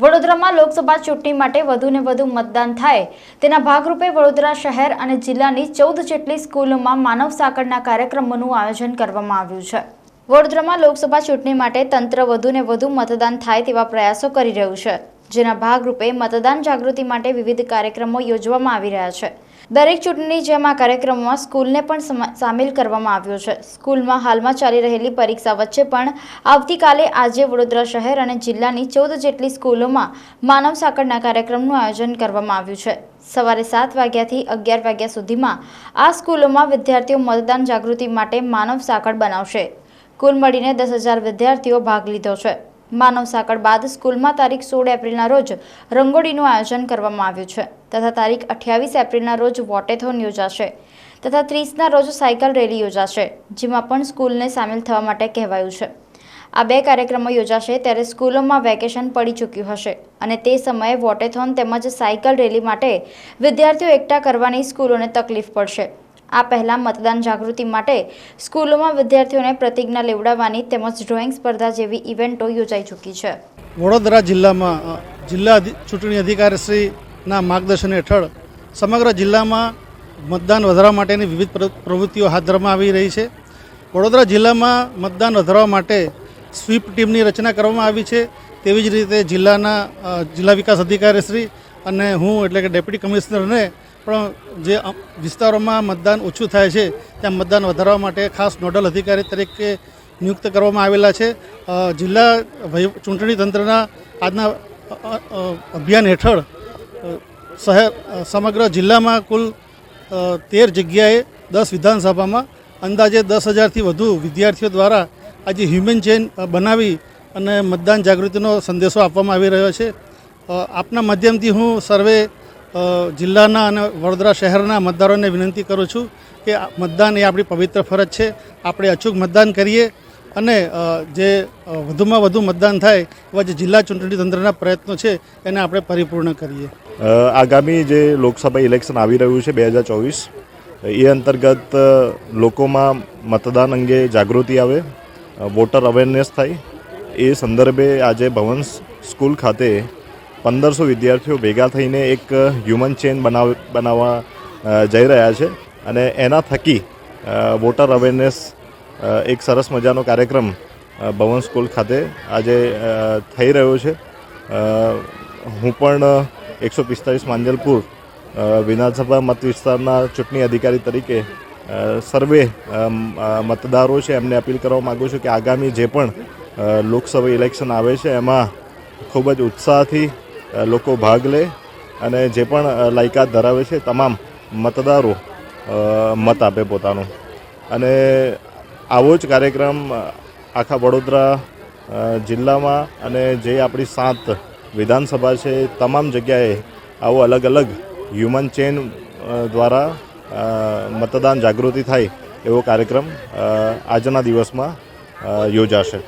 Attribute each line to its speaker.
Speaker 1: વડોદરામાં લોકસભા ચૂંટણી માટે વધુને વધુ મતદાન થાય. તેના ભાગરૂપે વડોદરા શહેર અને જિલ્લાની ચૌદ જેટલી સ્કૂલોમાં માનવ સાંકળના કાર્યક્રમોનું આયોજન કરવામાં આવ્યું છે. વડોદરામાં લોકસભા ચૂંટણી માટે તંત્ર વધુને વધુ મતદાન થાય તેવા પ્રયાસો કરી રહ્યું છે, જેના ભાગરૂપે મતદાન જાગૃતિ માટે વિવિધ કાર્યક્રમો યોજવામાં આવી રહ્યા છે. દરેક ચૂંટણી જેમ કાર્યક્રમોમાં સ્કૂલને પણ સમા- સામેલ કરવામાં આવ્યો છે. સ્કૂલમાં હાલમાં ચાલી રહેલી પરીક્ષા વચ્ચે પણ આવતીકાલે આજે વડોદરા શહેર અને જિલ્લાની ચૌદ જેટલી સ્કૂલોમાં માનવ સાંકળના કાર્યક્રમનું આયોજન કરવામાં આવ્યું છે. સવારે સાત વાગ્યાથી અગિયાર વાગ્યા સુધીમાં આ સ્કૂલોમાં વિદ્યાર્થીઓ મતદાન જાગૃતિ માટે માનવ સાંકળ બનાવશે. કુલ મળીને દસ હજાર વિદ્યાર્થીઓ ભાગ લીધો છે. માનવ સાંકળ બાદ સ્કૂલમાં તારીખ સોળ એપ્રિલના રોજ રંગોળીનું આયોજન કરવામાં આવ્યું છે. તથા તારીખ અઠ્યાવીસ એપ્રિલના રોજ વોટેથોન યોજાશે તથા ત્રીસના રોજ સાયકલ રેલી યોજાશે, જેમાં પણ સ્કૂલને સામેલ થવા માટે કહેવાયું છે. આ બે કાર્યક્રમો યોજાશે ત્યારે સ્કૂલોમાં વેકેશન પડી ચૂક્યું હશે અને તે સમયે વોટેથોન તેમજ સાયકલ રેલી માટે વિદ્યાર્થીઓ એકઠા કરવાની સ્કૂલોને તકલીફ પડશે. આ પહેલાં મતદાન જાગૃતિ માટે સ્કૂલોમાં વિદ્યાર્થીઓને પ્રતિજ્ઞા લેવડાવવાની તેમજ ડ્રોઈંગ સ્પર્ધા જેવી ઇવેન્ટો યોજાઈ ચૂકી છે.
Speaker 2: વડોદરા જિલ્લામાં જિલ્લા ચૂંટણી અધિકારીશ્રીના માર્ગદર્શન હેઠળ સમગ્ર જિલ્લામાં મતદાન વધારવા માટેની વિવિધ પ્રવૃત્તિઓ હાથ ધરવામાં આવી રહી છે. વડોદરા જિલ્લામાં મતદાન વધારવા માટે સ્વીપ ટીમની રચના કરવામાં આવી છે. તેવી જ રીતે જિલ્લાના જિલ્લા વિકાસ અધિકારીશ્રી અને હું એટલે કે ડેપ્યુટી કમિશનરને પણ જે વિસ્તારોમાં મતદાન ઓછું થાય છે, ત્યાં મતદાન વધારવા માટે ખાસ નોડલ અધિકારી તરીકે નિયુક્ત કરવામાં આવેલા છે. જિલ્લા ચૂંટણી તંત્રના આજના અભિયાન હેઠળ શહેર સમગ્ર જિલ્લામાં કુલ તેર જગ્યાએ દસ વિધાનસભામાં અંદાજે દસ હજારથી વધુ વિદ્યાર્થીઓ દ્વારા આજે હ્યુમન ચેન બનાવી અને મતદાન જાગૃતિનો સંદેશો આપવામાં આવી રહ્યો છે. આપના માધ્યમથી હું સર્વે જિલ્લાના અને વડોદરા શહેરના મતદારોને વિનંતી કરું છું કે મતદાન એ આપણી પવિત્ર ફરજ છે. આપણે અચૂક મતદાન કરીએ અને જે વધુમાં વધુ મતદાન થાય એવા જે જિલ્લા ચૂંટણી તંત્રના પ્રયત્નો છે એને આપણે પરિપૂર્ણ કરીએ.
Speaker 3: આગામી જે લોકસભા ઇલેક્શન આવી રહ્યું છે બે હજાર ચોવીસ, એ અંતર્ગત લોકોમાં મતદાન અંગે જાગૃતિ આવે વોટર અવેરનેસ થાય. એ સંદર્ભે આજે ભવન સ્કૂલ ખાતે પંદરસો વિદ્યાર્થીઓ ભેગા થઈને એક હ્યુમન ચેન બનાવ, બનાવવા જઈ રહ્યા છે. અને એના થકી વોટર અવેરનેસ એક સરસ મજાનો કાર્યક્રમ ભવન સ્કૂલ ખાતે આજે થઈ રહ્યો છે. હું પણ એકસો પિસ્તાળીસ માંજલપુર વિધાનસભા મત વિસ્તારના ચૂંટણી અધિકારી તરીકે સર્વે મતદારો છે એમને અપીલ કરવા માગું છું કે આગામી જે પણ લોકસભા ઇલેક્શન આવે છે, એમાં ખૂબ જ ઉત્સાહથી લોકો ભાગ લે અને જે પણ લાયકાત ધરાવે છે તમામ મતદારો મત આપે પોતાનો. અને આવો જ કાર્યક્રમ આખા વડોદરા જિલ્લામાં અને જે આપણી સાત વિધાનસભા છે તમામ જગ્યાએ આવો અલગ અલગ હ્યુમન ચેન દ્વારા મતદાન જાગૃતિ થાય એવો કાર્યક્રમ આજના દિવસમાં યોજાશે.